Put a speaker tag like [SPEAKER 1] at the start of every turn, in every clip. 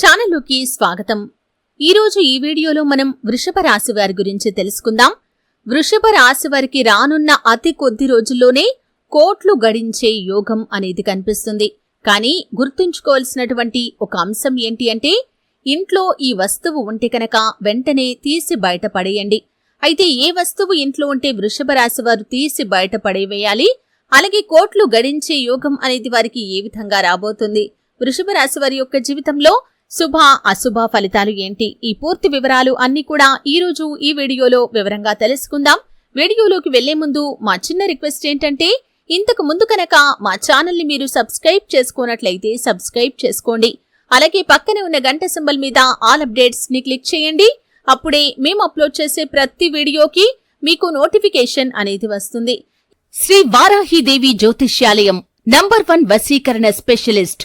[SPEAKER 1] ఛానల్లోకి స్వాగతం. ఈరోజు ఈ వీడియోలో మనం వృషభ రాశి వారి గురించి తెలుసుకుందాం. వృషభ రాశి వారికి రానున్న అతి కొద్ది రోజుల్లోనే కోట్లు గడించే యోగం అనేది కనిపిస్తుంది. కానీ గుర్తుంచుకోవాల్సినటువంటి ఒక అంశం ఏంటి అంటే ఇంట్లో ఈ వస్తువు ఉంటే కనుక వెంటనే తీసి బయట పడేయండి. అయితే ఏ వస్తువు ఇంట్లో ఉంటే వృషభ రాశి వారు తీసి బయట పడేవేయాలి? అలాగే కోట్లు గడించే యోగం అనేది వారికి ఏ విధంగా రాబోతుంది? వృషభ రాశి వారి యొక్క జీవితంలో శుభ అశుభ ఫలితాలు ఏంటి? ఈ పూర్తి వివరాలు అన్ని కూడా ఈరోజు ఈ వీడియోలో వివరంగా తెలుసుకుందాం. వీడియోలోకి వెళ్ళే ముందు మా చిన్న రిక్వెస్ట్ ఏంటంటే ఇంతకు ముందు కనుక మా ఛానల్ని మీరు సబ్స్క్రైబ్ చేసుకున్నట్లయితే సబ్స్క్రైబ్ చేసుకోండి. అలాగే పక్కనే ఉన్న గంట సింబల్ మీద ఆల్ అప్డేట్స్ని క్లిక్ చేయండి. అప్పుడే మేము అప్లోడ్ చేసే ప్రతి వీడియోకి మీకు నోటిఫికేషన్ అనేది వస్తుంది. శ్రీ వారాహిదేవి జ్యోతిష్యాలయం నంబర్ వన్ వసీకరణ స్పెషలిస్ట్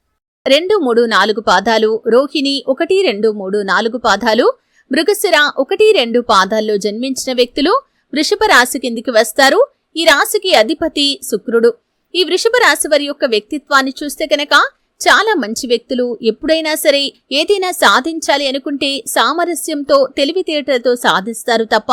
[SPEAKER 1] రెండు మూడు నాలుగు పాదాలు రోహిణి ఒకటి రెండు మూడు నాలుగు పాదాలు మృగశిర ఒకటి రెండు పాదాల్లో జన్మించిన వ్యక్తులు వృషభ రాశి కిందికి వస్తారు. ఈ రాశికి అధిపతి శుక్రుడు. ఈ వృషభ రాశి వారి యొక్క వ్యక్తిత్వాన్ని చూస్తే కనుక చాలా మంచి వ్యక్తులు. ఎప్పుడైనా సరే ఏదైనా సాధించాలి అనుకుంటే సామరస్యంతో తెలివితేటలతో సాధిస్తారు తప్ప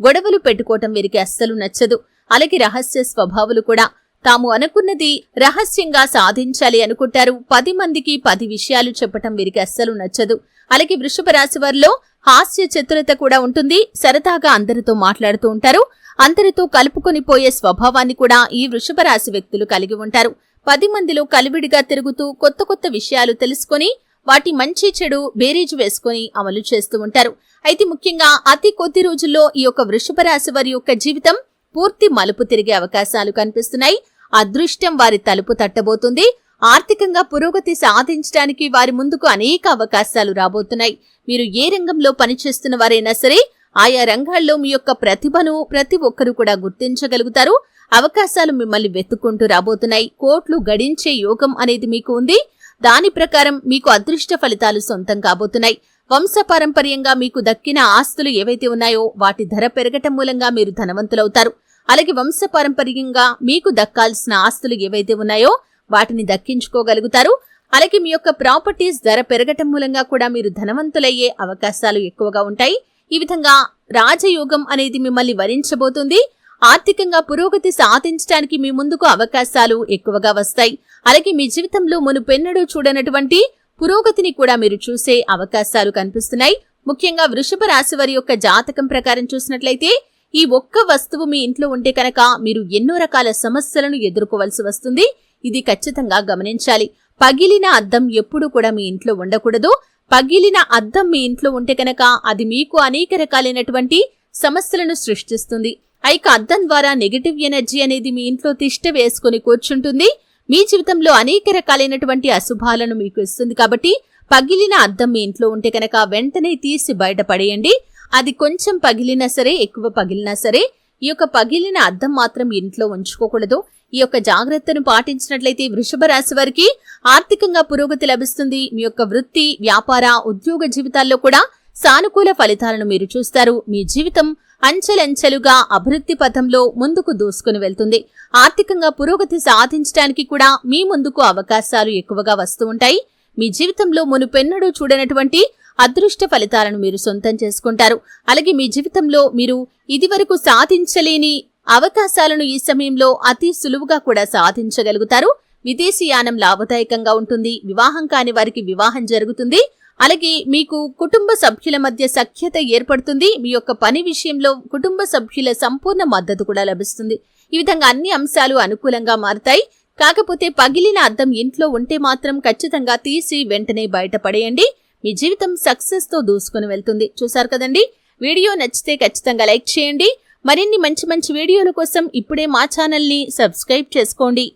[SPEAKER 1] గొడవలు పెట్టుకోవటం వీరికి అస్సలు నచ్చదు. అలాగే రహస్య స్వభావులు కూడా. తాము అనుకున్నది రహస్యంగా సాధించాలి అనుకుంటారు. పది మందికి పది విషయాలు చెప్పటం వీరికి అస్సలు నచ్చదు. అలాగే వృషభ రాశి వారిలో హాస్య చతురత కూడా ఉంటుంది. సరదాగా అందరితో మాట్లాడుతూ ఉంటారు. అందరితో కలుపుకొని పోయే స్వభావాన్ని కూడా ఈ వృషభ రాశి వ్యక్తులు కలిగి ఉంటారు. పది మందిలో కలివిడిగా తిరుగుతూ కొత్త కొత్త విషయాలు తెలుసుకొని వాటి మంచి చెడు బేరీజు వేసుకొని అమలు చేస్తూ ఉంటారు. అయితే ముఖ్యంగా అతి కొద్ది రోజుల్లో ఈ యొక్క వృషభ రాశి వారి యొక్క జీవితం పూర్తి మలుపు తిరిగే అవకాశాలు కనిపిస్తున్నాయి. అదృష్టం వారి తలుపు తట్టబోతుంది. ఆర్థికంగా పురోగతి సాధించడానికి వారి ముందుకు అనేక అవకాశాలు రాబోతున్నాయి. మీరు ఏ రంగంలో పనిచేస్తున్న వారైనా సరే ఆయా రంగాల్లో మీ యొక్క ప్రతిభను ప్రతి ఒక్కరూ కూడా గుర్తించగలుగుతారు. అవకాశాలు మిమ్మల్ని వెతుక్కుంటూ రాబోతున్నాయి. కోట్లు గడించే యోగం అనేది మీకు ఉంది. దాని ప్రకారం మీకు అదృష్ట ఫలితాలు సొంతం కాబోతున్నాయి. వంశపారంపర్యంగా మీకు దక్కిన ఆస్తులు ఏవైతే ఉన్నాయో వాటి ధర పెరగటం మూలంగా మీరు ధనవంతులవుతారు. అలాగే వంశపారంపర్యంగా మీకు దక్కాల్సిన ఆస్తులు ఏవైతే ఉన్నాయో వాటిని దక్కించుకోగలుగుతారు. అలాగే మీ యొక్క ప్రాపర్టీస్ ధర పెరగటం మూలంగా కూడా మీరు ధనవంతులయ్యే అవకాశాలు ఎక్కువగా ఉంటాయి. ఈ విధంగా రాజయోగం అనేది మిమ్మల్ని వరించబోతుంది. ఆర్థికంగా పురోగతి సాధించడానికి మీ ముందుకు అవకాశాలు ఎక్కువగా వస్తాయి. అలాగే మీ జీవితంలో మునుపెన్నడూ చూడనటువంటి పురోగతిని కూడా మీరు చూసే అవకాశాలు కనిపిస్తున్నాయి. ముఖ్యంగా వృషభ రాశి వారి యొక్క జాతకం ప్రకారం చూసినట్లయితే ఈ ఒక్క వస్తువు మీ ఇంట్లో ఉంటే కనుక మీరు ఎన్నో రకాల సమస్యలను ఎదుర్కోవలసి వస్తుంది. ఇది ఖచ్చితంగా గమనించాలి. పగిలిన అద్దం ఎప్పుడు కూడా మీ ఇంట్లో ఉండకూడదు. పగిలిన అద్దం మీ ఇంట్లో ఉంటే కనుక అది మీకు అనేక రకాలైనటువంటి సమస్యలను సృష్టిస్తుంది. అయిక అద్దం ద్వారా నెగటివ్ ఎనర్జీ అనేది మీ ఇంట్లో తిష్ట వేసుకుని కూర్చుంటుంది. మీ జీవితంలో అనేక రకాలైనటువంటి అశుభాలను మీకు ఇస్తుంది కాబట్టి పగిలిన అద్దం మీ ఇంట్లో ఉంటే కనుక వెంటనే తీసి బయటపడేయండి అది కొంచెం పగిలినా సరే ఎక్కువ పగిలినా సరే ఈ యొక్క పగిలిన అద్దం మాత్రం ఇంట్లో ఉంచుకోకూడదు. ఈ యొక్క జాగ్రత్తను పాటించినట్లయితే వృషభ రాశి వారికి ఆర్థికంగా పురోగతి లభిస్తుంది. మీ యొక్క వృత్తి వ్యాపార ఉద్యోగ జీవితాల్లో కూడా సానుకూల ఫలితాలను మీరు చూస్తారు. మీ జీవితం అంచెలంచెలుగా అభివృద్ధి పథంలో ముందుకు దూసుకుని వెళ్తుంది. ఆర్థికంగా పురోగతి సాధించడానికి కూడా మీ ముందుకు అవకాశాలు ఎక్కువగా వస్తూ ఉంటాయి. మీ జీవితంలో మునుపెన్నడూ చూడనటువంటి అదృష్ట ఫలితాలను మీరు సొంతం చేసుకుంటారు. అలాగే మీ జీవితంలో మీరు ఇదివరకు సాధించలేని అవకాశాలను ఈ సమయంలో అతి సులువుగా కూడా సాధించగలుగుతారు. విదేశీయానం లాభదాయకంగా ఉంటుంది. వివాహం కాని వారికి వివాహం జరుగుతుంది. అలాగే మీకు కుటుంబ సభ్యుల మధ్య సఖ్యత ఏర్పడుతుంది. మీ యొక్క పని విషయంలో కుటుంబ సభ్యుల సంపూర్ణ మద్దతు కూడా లభిస్తుంది. ఈ విధంగా అన్ని అంశాలు అనుకూలంగా మారుతాయి. కాకపోతే పగిలిన అద్దం ఇంట్లో ఉంటే మాత్రం ఖచ్చితంగా తీసి వెంటనే బయటపడేయండి. మీ జీవితం సక్సెస్తో దూసుకుని వెళ్తుంది. చూసారు కదండి? వీడియో నచ్చితే ఖచ్చితంగా లైక్ చేయండి. మరిన్ని మంచి మంచి వీడియోల కోసం ఇప్పుడే మా ఛానల్ని సబ్స్క్రైబ్ చేసుకోండి.